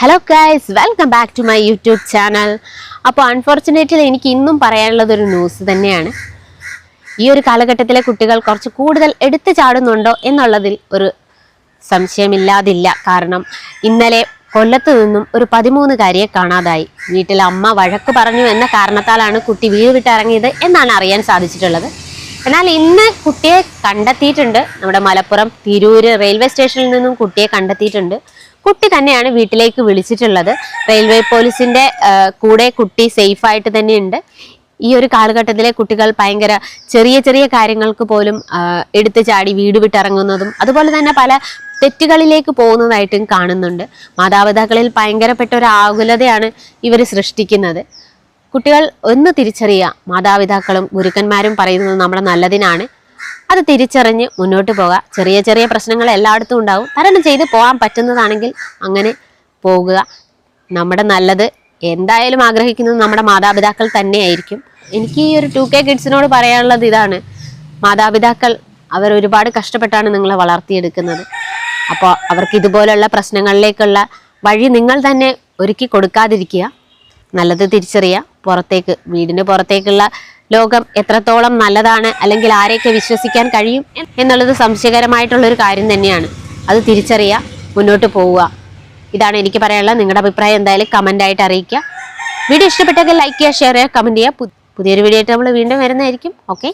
Hello guys welcome back to my YouTube channel അപ്പോൾ unfortunately എനിക്ക് ഇന്നും പറയാനുള്ളത് ഒരു ന്യൂസ് തന്നെയാണ്. ഈ ഒരു കാലഘട്ടത്തിലെ കുട്ടികൾ കുറച്ച് കൂടുതൽ എടുത്തു ചാടുന്നുണ്ടോ എന്നുള്ളതിൽ ഒരു സംശയമില്ലാതില്ല. കാരണം ഇന്നലെ കൊല്ലത്ത് നിന്നും ഒരു പതിമൂന്നുകാരിയെ കാണാതായി. വീട്ടിൽ അമ്മ വഴക്ക് പറഞ്ഞു എന്ന കാരണത്താലാണ് കുട്ടി വീട് വിട്ടിറങ്ങിയത് എന്നാണ് അറിയാൻ സാധിച്ചിട്ടുള്ളത്. എന്നാൽ ഇന്ന് കുട്ടിയെ കണ്ടെത്തിയിട്ടുണ്ട്. നമ്മുടെ മലപ്പുറം തിരൂര് റെയിൽവേ സ്റ്റേഷനിൽ നിന്നും കുട്ടിയെ കണ്ടെത്തിയിട്ടുണ്ട്. കുട്ടി തന്നെയാണ് വീട്ടിലേക്ക് വിളിച്ചിട്ടുള്ളത്. റെയിൽവേ പോലീസിന്റെ കൂടെ കുട്ടി സേഫ് ആയിട്ട് തന്നെയുണ്ട്. ഈ ഒരു കാലഘട്ടത്തിലെ കുട്ടികൾ ഭയങ്കര ചെറിയ ചെറിയ കാര്യങ്ങൾക്ക് പോലും എടുത്തു ചാടി വീട് വിട്ടിറങ്ങുന്നതും അതുപോലെ തന്നെ പല തെറ്റുകളിലേക്ക് പോകുന്നതായിട്ടും കാണുന്നുണ്ട്. മാതാപിതാക്കളിൽ ഭയങ്കരപ്പെട്ട ഒരു ആകുലതയാണ് ഇവർ സൃഷ്ടിക്കുന്നത്. കുട്ടികൾ ഒന്ന് തിരിച്ചറിയുക. മാതാപിതാക്കളും ഗുരുക്കന്മാരും പറയുന്നത് നമ്മുടെ നല്ലതിനാണ്. അത് തിരിച്ചറിഞ്ഞ് മുന്നോട്ട് പോവുക ചെറിയ ചെറിയ പ്രശ്നങ്ങൾ എല്ലായിടത്തും ഉണ്ടാവും. തരണം ചെയ്ത് പോകാൻ പറ്റുന്നതാണെങ്കിൽ അങ്ങനെ പോകുക. നമ്മുടെ നല്ലത് എന്തായാലും ആഗ്രഹിക്കുന്നത് നമ്മുടെ മാതാപിതാക്കൾ തന്നെയായിരിക്കും. എനിക്ക് ഈ ഒരു ടു കെ കിഡ്സിനോട് പറയാനുള്ളത് ഇതാണ്. മാതാപിതാക്കൾ അവർ ഒരുപാട് കഷ്ടപ്പെട്ടാണ് നിങ്ങളെ വളർത്തിയെടുക്കുന്നത്. അപ്പോൾ അവർക്ക് ഇതുപോലുള്ള പ്രശ്നങ്ങളിലേക്കുള്ള വഴി നിങ്ങൾ തന്നെ ഒരുക്കി കൊടുക്കാതിരിക്കുക. നല്ലത് തിരിച്ചറിയുക പുറത്തേക്ക് വീടിന് പുറത്തേക്കുള്ള ലോകം എത്രത്തോളം നല്ലതാണ് അല്ലെങ്കിൽ ആരെയൊക്കെ വിശ്വസിക്കാൻ കഴിയും എന്നുള്ളത് സംശയകരമായിട്ടുള്ളൊരു കാര്യം തന്നെയാണ്. അത് തിരിച്ചറിയുക മുന്നോട്ട് പോവുക. ഇതാണ് എനിക്ക് പറയാനുള്ളത്. നിങ്ങളുടെ അഭിപ്രായം എന്തായാലും കമന്റായിട്ട് അറിയിക്കുക. വീഡിയോ ഇഷ്ടപ്പെട്ടെങ്കിൽ ലൈക്ക് ചെയ്യുക ഷെയർ ചെയ്യുക കമന്റ് ചെയ്യുക. പുതിയൊരു വീഡിയോ ആയിട്ട് നമ്മൾ വീണ്ടും വരുന്നതായിരിക്കും. ഓക്കെ